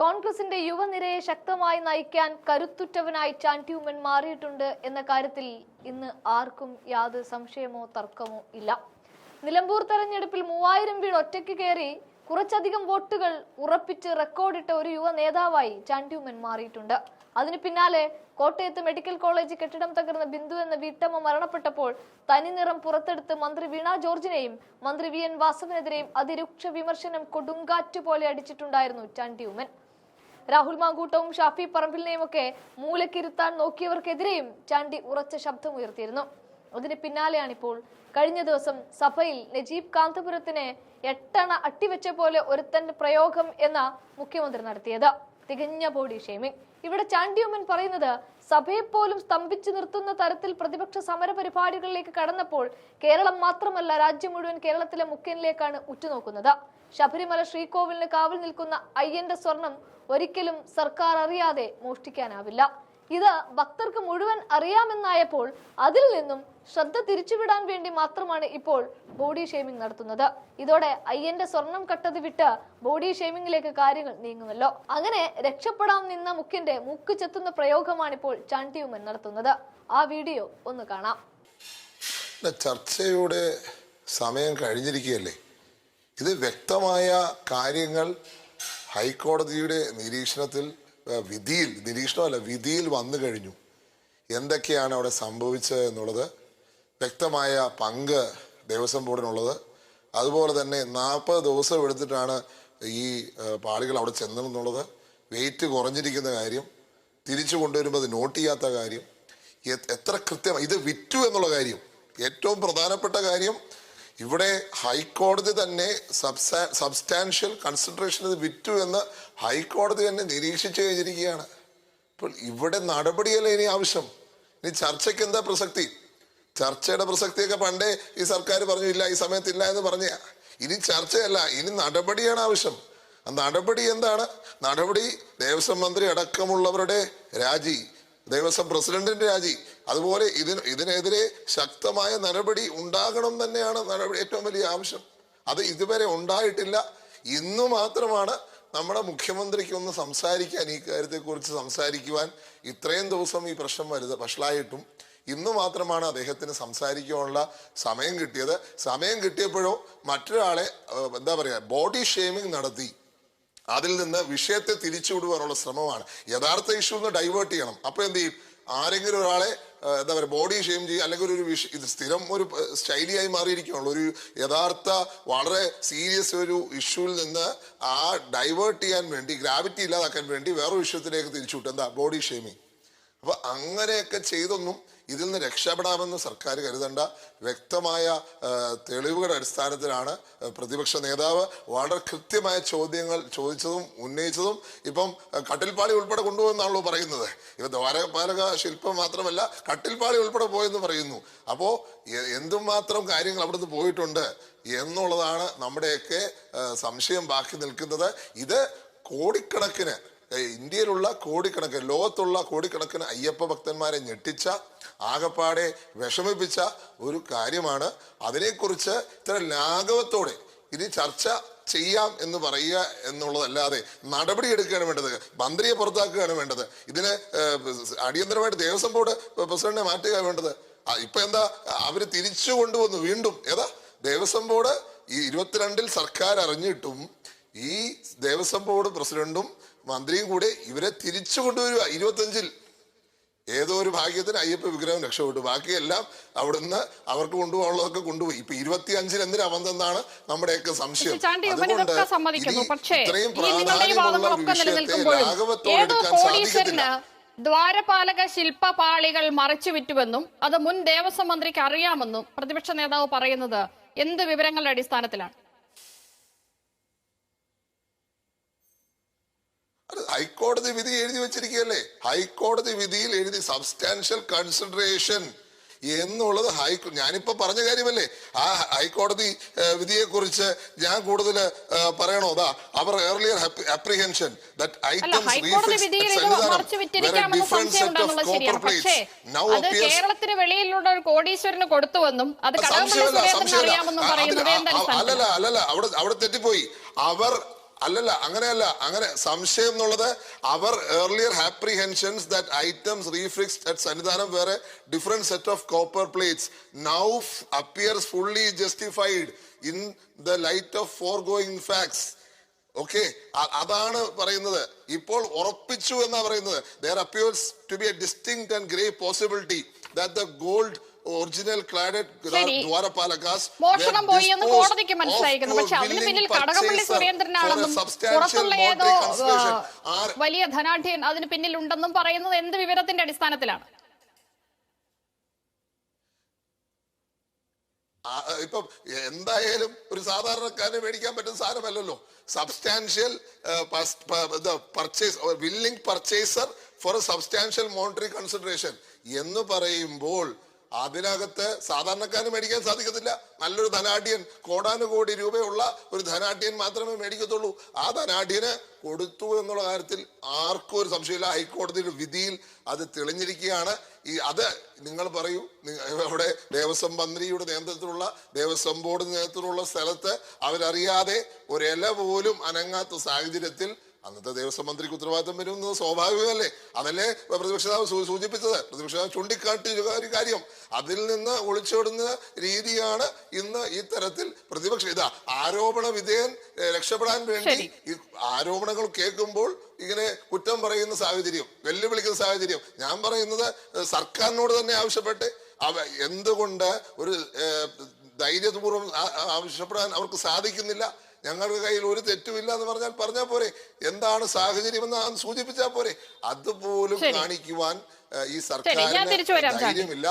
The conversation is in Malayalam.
കോൺഗ്രസിന്റെ യുവനിരയെ ശക്തമായി നയിക്കാൻ കരുത്തുറ്റവനായി ചാൻട്യൂമൻ മാറിയിട്ടുണ്ട് എന്ന കാര്യത്തിൽ ഇന്ന് ആർക്കും യാതൊരു സംശയമോ തർക്കമോ ഇല്ല. നിലമ്പൂർ തെരഞ്ഞെടുപ്പിൽ മൂവായിരം വീട് ഒറ്റയ്ക്ക് കയറി കുറച്ചധികം വോട്ടുകൾ ഉറപ്പിച്ച് റെക്കോർഡിട്ട ഒരു യുവ നേതാവായി ചാൻഡ്യൂമൻ മാറിയിട്ടുണ്ട്. അതിനു പിന്നാലെ കോട്ടയത്ത് മെഡിക്കൽ കോളേജ് കെട്ടിടം തകർന്ന ബിന്ദു എന്ന വീട്ടമ്മ മരണപ്പെട്ടപ്പോൾ തനിനിറം പുറത്തെടുത്ത് മന്ത്രി വീണ ജോർജിനെയും മന്ത്രി വി എൻ വാസവിനെതിരെയും അതിരൂക്ഷ വിമർശനം കൊടുങ്കാറ്റ് പോലെ അടിച്ചിട്ടുണ്ടായിരുന്നു ചാൻട്യൂമൻ രാഹുൽ മാങ്കൂട്ടവും ഷാഫി പറമ്പിലിനെയും ഒക്കെ മൂലക്കിരുത്താൻ നോക്കിയവർക്കെതിരെയും ചാണ്ടി ഉറച്ച ശബ്ദമുയർത്തിയിരുന്നു അതിന് പിന്നാലെയാണിപ്പോൾ കഴിഞ്ഞ ദിവസം സഭയിൽ നജീബ് കാന്തപുരത്തിന് എട്ടണ അട്ടിവെച്ച പോലെ ഒരുത്തൻ പ്രയോഗം എന്ന മുഖ്യമന്ത്രി നടത്തിയത്. തികഞ്ഞ ബോഡി ഷെയ്മിംഗ് ഇവിടെ ചാണ്ടിയമ്മൻ പറയുന്നത് സഭയെ പോലും സ്തംഭിച്ചു നിർത്തുന്ന തരത്തിൽ പ്രതിപക്ഷ സമര പരിപാടികളിലേക്ക് കടന്നപ്പോൾ കേരളം മാത്രമല്ല രാജ്യം മുഴുവൻ കേരളത്തിലെ മുഖ്യനിലേക്കാണ് ഉറ്റുനോക്കുന്നത്. ശബരിമല ശ്രീകോവിലിന് കാവൽ നിൽക്കുന്ന അയ്യന്റെ സ്വർണം ഒരിക്കലും സർക്കാർ അറിയാതെ മോഷ്ടിക്കാനാവില്ല. ഇത് ഭക്തർക്ക് മുഴുവൻ അറിയാമെന്നായപ്പോൾ അതിൽ നിന്നും ശ്രദ്ധ തിരിച്ചുവിടാൻ വേണ്ടി മാത്രമാണ് ഇപ്പോൾ ബോഡി ഷേമിംഗ് നടത്തുന്നത്. ഇതോടെ അയ്യന്റെ സ്വർണം കട്ടത് വിട്ട് ബോഡി ഷേമിംഗിലേക്ക് കാര്യങ്ങൾ നീങ്ങുമല്ലോ. അങ്ങനെ രക്ഷപ്പെടാൻ നിന്ന മുക്കിന്റെ മുക്ക് ചെത്തുന്ന പ്രയോഗമാണ് ഇപ്പോൾ ചാണ്ടിയുമൻ നടത്തുന്നത്. ആ വീഡിയോ ഒന്ന് കാണാം. ചർച്ചയുടെ സമയം കഴിഞ്ഞിരിക്കുകയല്ലേ? ഇത് വ്യക്തമായ കാര്യങ്ങൾ ഹൈക്കോടതിയുടെ നിരീക്ഷണത്തിൽ വിധിയിൽ നിരീക്ഷണമല്ല വിധിയിൽ വന്നു കഴിഞ്ഞു. എന്തൊക്കെയാണ് അവിടെ സംഭവിച്ചത് എന്നുള്ളത് വ്യക്തമായ പങ്ക് ദേവസ്വം ബോർഡിനുള്ളത്. അതുപോലെ തന്നെ നാൽപ്പത് ദിവസം എടുത്തിട്ടാണ് ഈ പാളികൾ അവിടെ ചെന്നതെന്നുള്ളത്. വെയിറ്റ് കുറഞ്ഞിരിക്കുന്ന കാര്യം തിരിച്ചു കൊണ്ടുവരുമ്പോൾ അത് നോട്ട് ചെയ്യാത്ത കാര്യം എത്ര കൃത്യമായി ഇത് വിറ്റു എന്നുള്ള കാര്യം ഏറ്റവും പ്രധാനപ്പെട്ട കാര്യം ഇവിടെ ഹൈക്കോടതി തന്നെ സബ്സാ- സബ്സ്റ്റാൻഷ്യൽ കൺസിഡറേഷൻ ഇത് വിറ്റു എന്ന് ഹൈക്കോടതി തന്നെ നിരീക്ഷിച്ചു കഴിഞ്ഞിരിക്കുകയാണ്. അപ്പോൾ ഇവിടെ നടപടിയല്ല ഇനി ആവശ്യം? ഇനി ചർച്ചയ്ക്ക് എന്താ പ്രസക്തി? ചർച്ചയുടെ പ്രസക്തിയൊക്കെ പണ്ടേ ഈ സർക്കാർ പറഞ്ഞു ഇല്ല ഈ സമയത്തില്ല എന്ന് പറഞ്ഞ. ഇനി ചർച്ചയല്ല ഇനി നടപടിയാണ് ആവശ്യം. നടപടി എന്താണ്? നടപടി ദേവസ്വം മന്ത്രി അടക്കമുള്ളവരുടെ രാജി. ദേവസ്വം പ്രസിഡന്റിന്റെ രാജി. അതുപോലെ ഇതിന് ഇതിനെതിരെ ശക്തമായ നടപടി ഉണ്ടാകണം തന്നെയാണ് നടപടി ഏറ്റവും വലിയ ആവശ്യം. അത് ഇതുവരെ ഉണ്ടായിട്ടില്ല. ഇന്ന് മാത്രമാണ് നമ്മുടെ മുഖ്യമന്ത്രിക്ക് ഒന്ന് സംസാരിക്കാൻ ഈ കാര്യത്തെക്കുറിച്ച് സംസാരിക്കുവാൻ ഇത്രയും ദിവസം ഈ പ്രശ്നം വരുത് വഷളായിട്ടും. ഇന്ന് മാത്രമാണ് അദ്ദേഹത്തിന് സംസാരിക്കാനുള്ള സമയം കിട്ടിയത്. സമയം കിട്ടിയപ്പോഴോ മറ്റൊരാളെ എന്താ പറയുക ബോഡി ഷേമിംഗ് നടത്തി. അതിൽ നിന്ന് വിഷയത്തെ തിരിച്ചുവിടുവാനുള്ള ശ്രമമാണ്. യഥാർത്ഥ ഇഷ്യൂ ഒന്ന് ഡൈവേർട്ട് ചെയ്യണം. അപ്പൊ എന്ത് ചെയ്യും? ആരെങ്കിലും ഒരാളെ എന്താ പറയുക ബോഡി ഷെയിം ചെയ്യുക അല്ലെങ്കിൽ ഒരു വിഷ ഇത് സ്ഥിരം ഒരു സ്റ്റൈലിയായി മാറിയിരിക്കുകയുള്ളൂ ഒരു യഥാർത്ഥ വളരെ സീരിയസ് ഒരു ഇഷ്യൂവിൽ നിന്ന് ആ ഡൈവേർട്ട് ചെയ്യാൻ വേണ്ടി ഗ്രാവിറ്റി ഇല്ലാതാക്കാൻ വേണ്ടി വേറൊരു വിഷയത്തിലേക്ക് തിരിച്ചുവിട്ടു എന്താ? ബോഡി ഷെയിമിങ് അപ്പൊ അങ്ങനെയൊക്കെ ചെയ്തൊന്നും ഇതിൽ നിന്ന് രക്ഷപ്പെടാമെന്ന് സർക്കാർ കരുതണ്ട. വ്യക്തമായ തെളിവുകളുടെ അടിസ്ഥാനത്തിലാണ് പ്രതിപക്ഷ നേതാവ് വളരെ കൃത്യമായ ചോദ്യങ്ങൾ ചോദിച്ചതും ഉന്നയിച്ചതും ഇപ്പം കട്ടിൽപ്പാളി ഉൾപ്പെടെ കൊണ്ടുപോകുന്നാണല്ലോ പറയുന്നത്. ഇപ്പൊ ദ്വാരപാലക ശില്പം മാത്രമല്ല കട്ടിൽപ്പാളി ഉൾപ്പെടെ പോയെന്ന് പറയുന്നു. അപ്പോൾ എന്തുമാത്രം കാര്യങ്ങൾ അവിടുന്ന് പോയിട്ടുണ്ട് എന്നുള്ളതാണ് നമ്മുടെയൊക്കെ സംശയം ബാക്കി നിൽക്കുന്നത്. ഇത് കോടിക്കണക്കിന് ഇന്ത്യയിലുള്ള കോടിക്കണക്കിന് ലോകത്തുള്ള കോടിക്കണക്കിന് അയ്യപ്പ ഭക്തന്മാരെ ഞെട്ടിച്ച ആകപ്പാടെ വിഷമിപ്പിച്ച ഒരു കാര്യമാണ്. അതിനെക്കുറിച്ച് ഇത്ര ലാഘവത്തോടെ ഇനി ചർച്ച ചെയ്യാം എന്ന് പറയുക എന്നുള്ളതല്ലാതെ നടപടി എടുക്കുകയാണ് വേണ്ടത് മന്ത്രിയെ പുറത്താക്കുകയാണ് വേണ്ടത് ഇതിന് അടിയന്തരമായിട്ട് ദേവസ്വം ബോർഡ് പ്രസിഡന്റിനെ മാറ്റുക വേണ്ടത്. ഇപ്പൊ എന്താ അവർ തിരിച്ചു കൊണ്ടുവന്നു വീണ്ടും ഏതാ? ദേവസ്വം ബോർഡ് ഈ ഇരുപത്തിരണ്ടിൽ സർക്കാർ അറിഞ്ഞിട്ടും ഈ ദേവസ്വം ബോർഡ് പ്രസിഡന്റും മന്ത്രിയും കൂടെ ഇവരെ തിരിച്ചു കൊണ്ടുവരിക. ഇരുപത്തഞ്ചിൽ ഏതോ ഒരു ഭാഗ്യത്തിന് അയ്യപ്പ വിഗ്രഹം രക്ഷപ്പെട്ടു. ബാക്കിയെല്ലാം അവിടുന്ന് അവർക്ക് കൊണ്ടുപോകാനുള്ളതൊക്കെ കൊണ്ടുപോയി. ഇപ്പൊ ഇരുപത്തി അഞ്ചിൽ എന്തിനാ വന്നെന്നാണ് നമ്മുടെയൊക്കെ സംശയം. അതുകൊണ്ട് ഇത്രയും പ്രാധാന്യമുള്ള വിഷയത്തെ സാധിക്കത്തില്ല. ദ്വാരപാലക ശില്പപാളികൾ മറച്ചു വിറ്റുവെന്നും അത് മുൻ ദേവസ്വം മന്ത്രിക്ക് അറിയാമെന്നും പ്രതിപക്ഷ നേതാവ് പറയുന്നത് എന്ത് വിവരങ്ങളുടെ അടിസ്ഥാനത്തിലാണ് അത് ഹൈക്കോടതി വിധി എഴുതി വെച്ചിരിക്കുകയല്ലേ? ഹൈക്കോടതി വിധിയിൽ എഴുതി സബ്സ്റ്റാൻഷ്യൽ കൺസിഡറേഷൻ എന്നുള്ളത് ഹൈക്കോ ഞാനിപ്പോ പറഞ്ഞ കാര്യമല്ലേ? ആ ഹൈക്കോടതി വിധിയെ കുറിച്ച് ഞാൻ കൂടുതൽ പറയണോ? അതാ അവർ ഏർലിയർ അപ്രിഹെൻഷൻ കേരളത്തിന് വെളിയിലുള്ള ഒരു കോടീശ്വരന് കൊടുത്തുവെന്നും അത് അല്ലല്ല അല്ലല്ല അവിടെ അവിടെ തെറ്റിപ്പോയി. അവർ അല്ലല്ല അങ്ങനെയല്ല. അങ്ങനെ സംശയം എന്നുള്ളത് അവർ earlier apprehensions that items refixed at Sannidhanam വേറെ different set of copper plates now appears fully justified in the light of foregoing facts okay അതാണ് പറയുന്നത്. ഇപ്പോൾ ഉറപ്പിച്ചു എന്നാ പറയുന്നത്. There appears to be a distinct and grave possibility that the gold original cladded. ദ്വാരപാലകാസ് മോഷണം പോയി എന്ന് കോടതിക്ക് മനസ്സിലായിരിക്കുന്നു. പക്ഷെ അതിന് പിന്നിൽ കടകംപള്ളി സുരേന്ദ്രനാണെന്നും പുറത്തുള്ള ഏതോ വലിയ ധനാഢ്യൻ അതിന് പിന്നിൽ ഉണ്ടെന്നും പറയുന്നത് എന്ത് വിവരത്തിന്റെ അടിസ്ഥാനത്തിലാണ്? ഇപ്പം എന്തായാലും ഒരു സാധാരണക്കാരന് മേടിക്കാൻ പറ്റുന്ന സാധനമല്ലല്ലോ. Substantial purchase willing purchaser for a substantial monetary consideration എന്ന് പറയുമ്പോൾ അതിനകത്ത് സാധാരണക്കാരന് മേടിക്കാൻ സാധിക്കത്തില്ല. നല്ലൊരു ധനാഢ്യൻ കോടാനുകോടി രൂപയുള്ള ഒരു ധനാഢ്യൻ മാത്രമേ മേടിക്കത്തുള്ളൂ. ആ ധനാഢ്യന് കൊടുത്തു എന്നുള്ള കാര്യത്തിൽ ആർക്കും ഒരു സംശയമില്ല. ഹൈക്കോടതിയുടെ വിധിയിൽ അത് തെളിഞ്ഞിരിക്കുകയാണ്. ഈ അത് നിങ്ങൾ പറയൂ. അവിടെ ദേവസ്വം മന്ത്രിയുടെ നേതൃത്വത്തിലുള്ള ദേവസ്വം ബോർഡ് നേതൃത്വത്തിലുള്ള സ്ഥലത്ത് അവരറിയാതെ ഒരില പോലും അനങ്ങാത്ത സാഹചര്യത്തിൽ അന്നത്തെ ദേവസ്വം മന്ത്രിക്ക് ഉത്തരവാദിത്തം വരുന്നത് സ്വാഭാവികമല്ലേ? അതല്ലേ പ്രതിപക്ഷ നേതാവ് സൂചിപ്പിച്ചത്? പ്രതിപക്ഷ നേതാവ് ചൂണ്ടിക്കാട്ടിയ ഒരു കാര്യം. അതിൽ നിന്ന് ഒളിച്ചോടുന്ന രീതിയാണ് ഇന്ന് ഈ തരത്തിൽ പ്രതിപക്ഷ ഇതാ ആരോപണ വിധേയൻ രക്ഷപ്പെടാൻ വേണ്ടി ഈ ആരോപണങ്ങൾ കേൾക്കുമ്പോൾ ഇങ്ങനെ കുറ്റം പറയുന്ന സാഹചര്യം വെല്ലുവിളിക്കുന്ന സാഹചര്യം. ഞാൻ പറയുന്നത് സർക്കാരിനോട് തന്നെ ആവശ്യപ്പെട്ട് അവ എന്തുകൊണ്ട് ഒരു ധൈര്യപൂർവം ആവശ്യപ്പെടാൻ അവർക്ക് സാധിക്കുന്നില്ല? ഞങ്ങളുടെ കയ്യിൽ ഒരു തെറ്റുമില്ല എന്ന് പറഞ്ഞാൽ പറഞ്ഞാൽ പോരെ. എന്താണ് സാഹചര്യം എന്ന് സൂചിപ്പിച്ചാൽ പോരെ. അതുപോലും കാണിക്കുവാൻ ഈ സർക്കാരിന് ധൈര്യമില്ല.